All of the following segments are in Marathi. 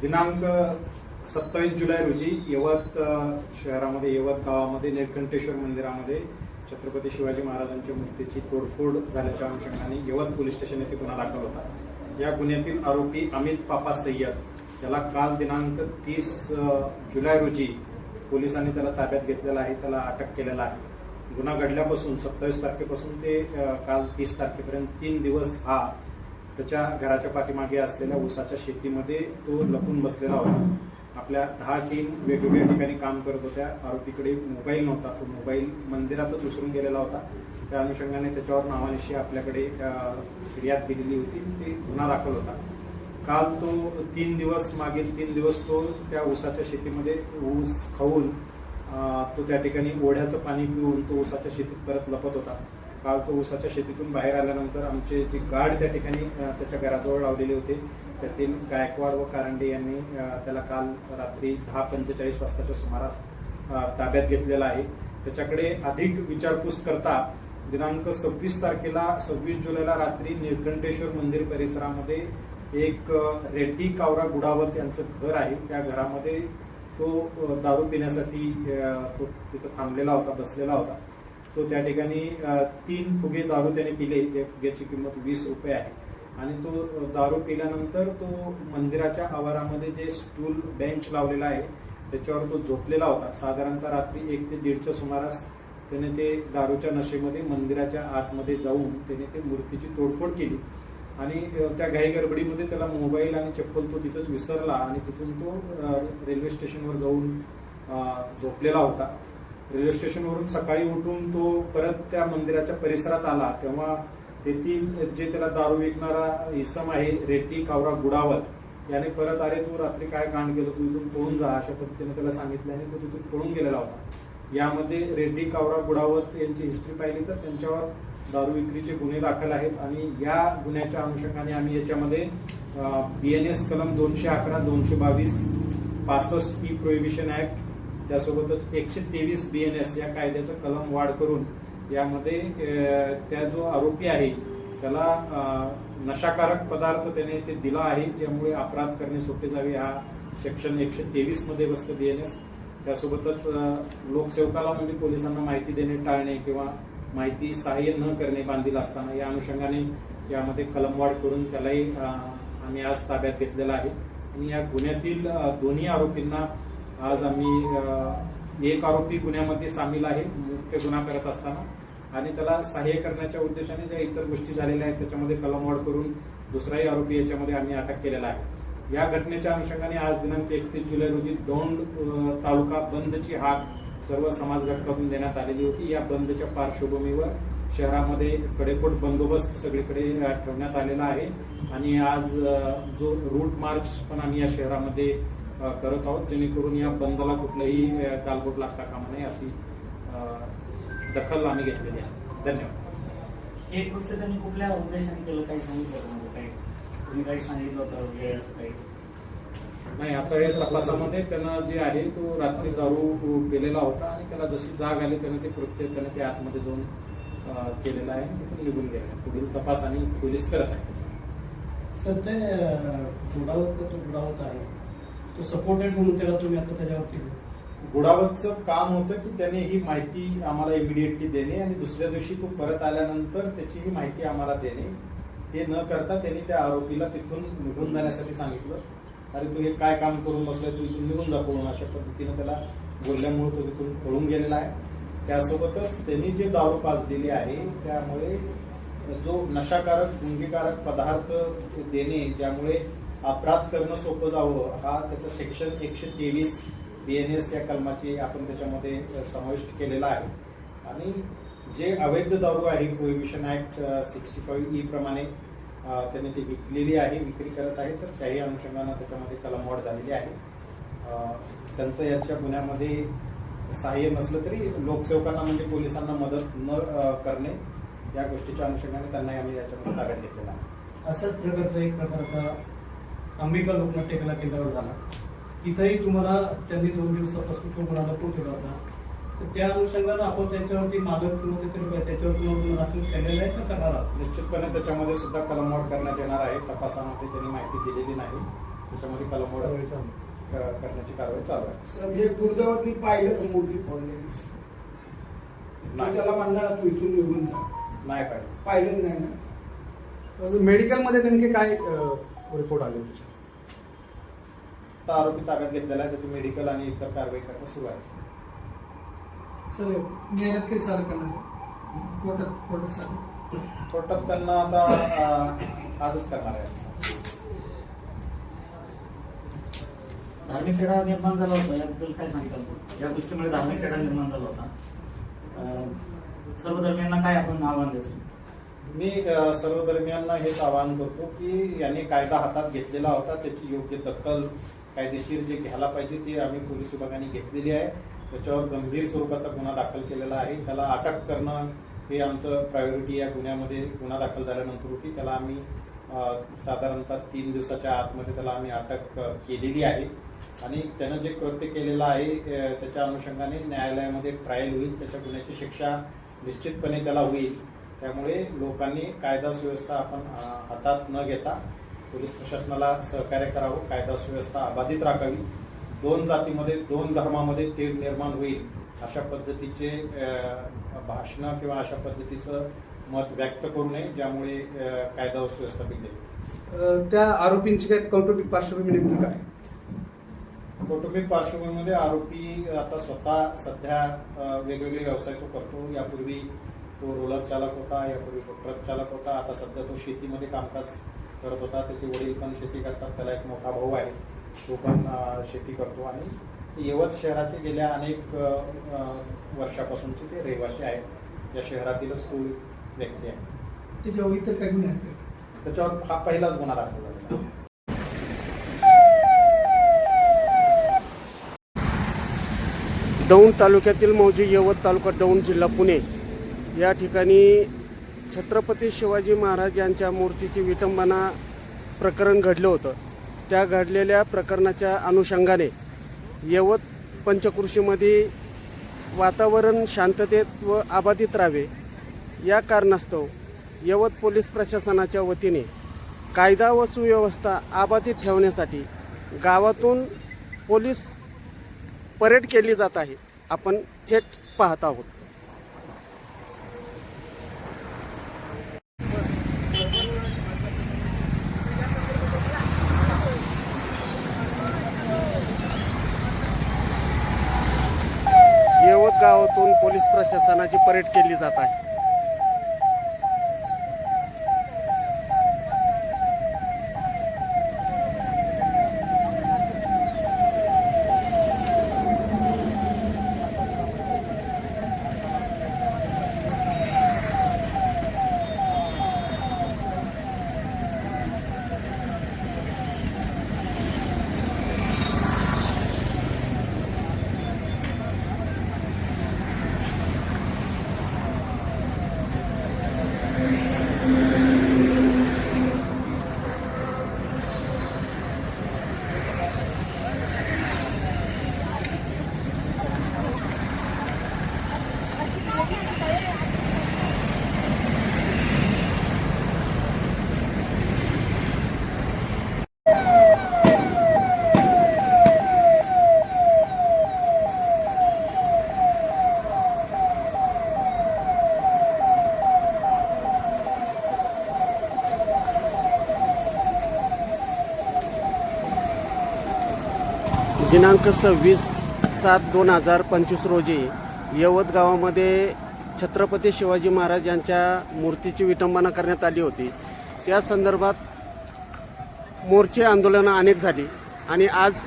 दिनांक सत्तावीस जुलै रोजी यवत शहरामध्ये यवत गावामध्ये निळकंठेश्वर मंदिरामध्ये छत्रपती शिवाजी महाराजांच्या मूर्तीची तोडफोड झाल्याच्या अनुषंगाने यवत पोलीस स्टेशन येथे गुन्हा दाखल होता. या गुन्ह्यातील आरोपी अमित पापा सय्यद. याला काल दिनांक तीस जुलै रोजी पोलिसांनी त्याला ताब्यात घेतलेला आहे त्याला अटक केलेला आहे. गुन्हा घडल्यापासून सत्तावीस तारखेपासून ते काल तीस तारखेपर्यंत तीन दिवस हा त्याच्या घराच्या पाठीमागे असलेल्या ऊसाच्या शेतीमध्ये तो लपून बसलेला होता. आपल्या दहा टीम वेगवेगळ्या ठिकाणी काम करत होत्या. आरोपीकडे मोबाईल नव्हता. तो मोबाईल मंदिरातच विसरून गेलेला होता. त्या अनुषंगाने त्याच्यावर नावानिशी आपल्याकडे फिर्याद दिलेली होती. ते गुन्हा दाखल होता. काल तो तीन दिवस मागील तीन दिवस तो त्या ऊसाच्या शेतीमध्ये ऊस खाऊन तो त्या ठिकाणी ओढ्याचं पाणी पिऊन तो ऊसाच्या शेतीत परत लपत होता. काल तो ऊसाच्या शेतीतून बाहेर आल्यानंतर आमचे जे गार्ड त्या ठिकाणी त्याच्या घराजवळ लावलेले होते. त्यातील गायकवाड व कारंडे यांनी त्याला काल रात्री दहा पंचेचाळीस वाजताच्या सुमारास ताब्यात घेतलेला आहे. त्याच्याकडे अधिक विचारपूस करता दिनांक सव्वीस तारखेला सव्वीस जुलैला रात्री निळकंठेश्वर मंदिर परिसरामध्ये एक रेड्डी कावरा गुडावत यांचं घर आहे. त्या घरामध्ये तो दारू पिण्यासाठी तो तिथं थांबलेला होता बसलेला होता. तो त्या ठिकाणी तीन फुगे दारू त्याने पिले. त्या फुग्याची किंमत वीस रुपये आहे. आणि तो दारू पिल्यानंतर तो मंदिराच्या आवारामध्ये जे स्टूल बेंच लावलेला आहे त्याच्यावर तो झोपलेला होता. साधारणतः रात्री एक ते दीडच्या सुमारास त्याने ते दारूच्या नशेमध्ये मंदिराच्या आतमध्ये जाऊन त्याने ते मूर्तीची तोडफोड केली. आणि त्या घाई गडबडीमध्ये त्याला मोबाईल आणि चप्पल तो तिथंच विसरला आणि तिथून तो रेल्वे स्टेशनवर जाऊन झोपलेला होता. रेल्वे स्टेशनवरून सकाळी उठून तो परत त्या मंदिराच्या परिसरात आला तेव्हा तेथील जे त्याला दारू विकणारा इसम आहे रेड्डी कावरा गुडावत याने परत अरे तू रात्री काय कांड केलं? तू इथून पळून जा अशा पद्धतीने त्याला सांगितलं आणि तो तिथून पळून गेलेला होता. यामध्ये रेड्डी कावरा गुडावत यांची हिस्ट्री पाहिली तर त्यांच्यावर दारू विक्रीचे गुन्हे दाखल आहेत आणि या गुन्ह्याच्या अनुषंगाने आम्ही याच्यामध्ये बीएनएस कलम दोनशे अकरा दोनशे बावीस पासष्ट पी प्रोहिबिशन ऍक्ट त्यासोबतच एकशे तेवीस बी एन एस या कायद्याचं कलम वाढ करून यामध्ये त्या जो आरोपी आहे त्याला नशाकारक पदार्थ त्याने ते दिला आहे ज्यामुळे अपराध करणे सोपे जावे. हा सेक्शन एकशे तेवीसमध्ये बसतं एस त्यासोबतच लोकसेवकाला म्हणजे पोलिसांना माहिती देणे टाळणे किंवा माहिती सहाय्य न करणे बांधील असताना या अनुषंगाने यामध्ये कलमवाढ करून त्यालाही आम्ही आज ताब्यात घेतलेला आहे. आणि या गुन्ह्यातील दोन्ही आरोपींना आज आम्ही एक आरोपी गुन्ह्यामध्ये सामील आहे मुख्य गुन्हा करत असताना. आणि त्याला सहाय्य करण्याच्या उद्देशाने ज्या इतर गोष्टी झालेल्या आहेत त्याच्यामध्ये कलमवाढ करून दुसराही आरोपी याच्यामध्ये आम्ही अटक केलेला आहे. या घटनेच्या अनुषंगाने आज दिनांक एकतीस जुलै रोजी दौंड तालुका बंदची हाक सर्व समाज घटकातून देण्यात आलेली होती. या बंदच्या पार्श्वभूमीवर शहरामध्ये कडेकोट बंदोबस्त सगळीकडे ठेवण्यात आलेला आहे. आणि आज जो रूट मार्च पण आम्ही या शहरामध्ये करत आहोत जेणेकरून या बंदला कुठलंही अ, गालबोट लागता कामा नये अशी दखल आम्ही घेतलेली आहे. धन्यवाद. हे कृत्य त्यांनी कुठल्या उद्देशाने केलं? काही सांगितलं म्हणजे काही? तुम्ही काही सांगितलं होतं वेळ असं काही? नाही आता या तपासामध्ये त्यानं जे आहे तो रात्री दारू केलेला होता आणि त्याला जशी जाग आली त्यानं ते कृत्य त्यानं ते आतमध्ये जाऊन केलेलं आहे आणि तिथून निघून आहे. पुढील तपास आणि पोलीस करत आहे. सर ते बुडावत तो बुडावत आहे. तो सपोर्टेड म्हणून त्याला तुम्ही आता त्याच्यावरती गुडावतचं काम होतं की त्याने ही माहिती आम्हाला इमिडिएटली देणे आणि दुसऱ्या दिवशी तो परत आल्यानंतर त्याची ही माहिती आम्हाला देणे. ते न करता त्यांनी त्या आरोपीला तिथून निघून जाण्यासाठी सांगितलं. अरे तू हे काय काम करून बसलाय? तू इथून निघून जा पळून. अशा पद्धतीनं त्याला बोलल्यामुळे तो तिथून पळून गेलेला आहे. त्यासोबतच त्यांनी जे दारू पास दिली आहे त्यामुळे जो नशाकारक गुंगीकारक पदार्थ देणे ज्यामुळे अपराध करणं सोपं जावं. हा त्याचा सेक्शन एकशे तेवीस डी एन एस या कलमाची आपण त्याच्यामध्ये समाविष्ट केलेला आहे. आणि जे अवैध दारू आहे prohibition act sixty five E प्रमाणे त्यांनी ती विकलेली आहे विक्री करत आहे. तर त्याही अनुषंगानं त्याच्यामध्ये कलमवाढ झालेली आहे. त्यांचं याच्या गुन्ह्यामध्ये सहाय्य नसलं तरी लोकसेवकांना म्हणजे पोलिसांना मदत न करणे या गोष्टीच्या अनुषंगाने त्यांनाही आम्ही याच्यामध्ये ताब्यात घेतलेला आहे. असंच प्रकारचा एक प्रकार अंबिका लोकनाट्य कला केंद्रावर झाला. तिथंही तुम्हाला त्यांनी दोन दिवसापासून तो मुलाला फोन ठेवला होता. तर त्या अनुषंगानं आपण त्याच्यावरती मागं किंवा त्याच्यावर तुम्हाला गुन्हा दाखल केलेला आहे का करणार आहात? निश्चितपणे त्याच्यामध्ये सुद्धा कलमवाढ करण्यात येणार आहे. तपासामध्ये त्यांनी माहिती दिलेली नाही. त्याच्यामध्ये कलमोड कारवाई चालू. क- करण्याची कारवाई चालू आहे. सर हे दुर्दैवात मी पाहिलं मूर्ती फोडलेली नाही. त्याला म्हणणार तू इथून निघून जा. नाही पाहिजे पाहिलं नाही ना. मेडिकलमध्ये नेमके काय रिपोर्ट आले होते? तर आरोपी ताब्यात घेतलेला आहे त्याची मेडिकल आणि इतर कारवाई करणं सुरू आहे. सर न्यायालयात कधी सादर करणार कोर्टात कोर्टात सादर कोर्टात त्यांना आता अं, आजच करणार आहे. धार्मिक तेढा निर्माण झाला होता याबद्दल काय सांगताल? या गोष्टीमुळे धार्मिक तेढा निर्माण झाला होता. अं, सर्व धर्मियांना काय आपण आव्हान देतो? मी अ, सर्व दरम्यानना हेच आवाहन करतो की यांनी कायदा हातात घेतलेला होता त्याची योग्य दखल कायदेशीर जे घ्यायला पाहिजे ती आम्ही पोलीस विभागाने घेतलेली आहे. त्याच्यावर गंभीर स्वरूपाचा गुन्हा दाखल केलेला आहे. त्याला अटक करणं हे आमचं प्रायोरिटी या गुन्ह्यामध्ये गुन्हा दाखल झाल्यानंतर होती. त्याला आम्ही साधारणतः तीन दिवसाच्या आतमध्ये त्याला आम्ही अटक केलेली आहे. आणि त्यानं जे कृत्य केलेलं आहे त्याच्या अनुषंगाने न्यायालयामध्ये ट्रायल होईल. त्याच्या गुन्ह्याची शिक्षा निश्चितपणे त्याला होईल. त्यामुळे लोकांनी कायदा सुव्यवस्था आपण हातात न घेता पोलीस प्रशासनाला सहकार्य करावं कायदा सुव्यवस्था अबाधित राखावी. दोन जातीमध्ये दोन धर्मामध्ये तेढ निर्माण होईल अशा पद्धतीचे भाषणं किंवा अशा पद्धतीचं मत व्यक्त करू नये ज्यामुळे कायदा व सुव्यवस्था बिघडेल. त्या आरोपींची काय कौटुंबिक पार्श्वभूमी नेमकी काय? कौटुंबिक पार्श्वभूमीमध्ये आरोपी आता स्वतः सध्या वेगवेगळे व्यवसाय तो करतो. यापूर्वी तो रोलर चालक होता यापूर्वी तो ट्रक चालक होता. आता सध्या तो शेतीमध्ये कामकाज करत होता. त्याचे वडील पण शेती करतात. त्याला एक मोठा भाऊ आहे. तो पण शेती करतो. आणि यवत शहराचे गेल्या अनेक वर्षापासूनचे ते रहिवासी आहेत. या शहरातीलच तो व्यक्ती आहे. त्याच्यावर इतर काही गुन्हे आहेत? त्याच्यावर हा पहिलाच गुन्हा दाखल आहे. दौंड तालुक्यातील मौजी यवत तालुका दौंड जिल्हा पुणे. या ठिकाणी छत्रपती शिवाजी महाराज यांच्या मूर्तीची विटंबना प्रकरण घडलं होतं. त्या घडलेल्या प्रकरणाच्या अनुषंगाने यवत पंचकृषीमध्ये वातावरण शांततेत व आबाधित राहावे. या कारणास्तव यवत पोलीस प्रशासनाच्या वतीने कायदा व सुव्यवस्था आबाधित ठेवण्यासाठी गावातून पोलीस परेड केली जात आहे. आपण थेट पाहत आहोत येवत गावातून पोलीस प्रशासनाची परेड केली जात आहे. दिनांक सव्वीस सात दोन हजार पंचवीस रोजी यवत गावामध्ये छत्रपती शिवाजी महाराज यांच्या मूर्तीची विटंबना करण्यात आली होती. त्या संदर्भात मोर्चे आंदोलनं अनेक झाली आणि आज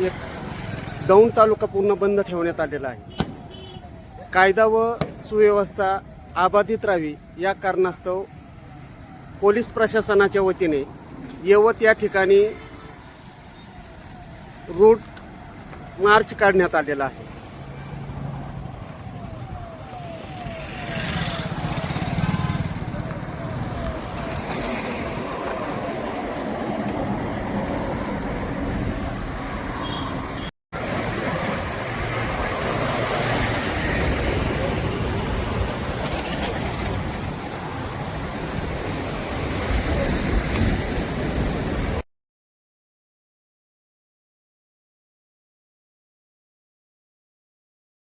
एक दौंड तालुका पूर्ण बंद ठेवण्यात आलेला आहे. कायदा व सुव्यवस्था अबाधित राहावी या कारणास्तव पोलीस प्रशासनाच्या वतीने यवत या ठिकाणी रूट मार्च काढण्यात आलेला आहे.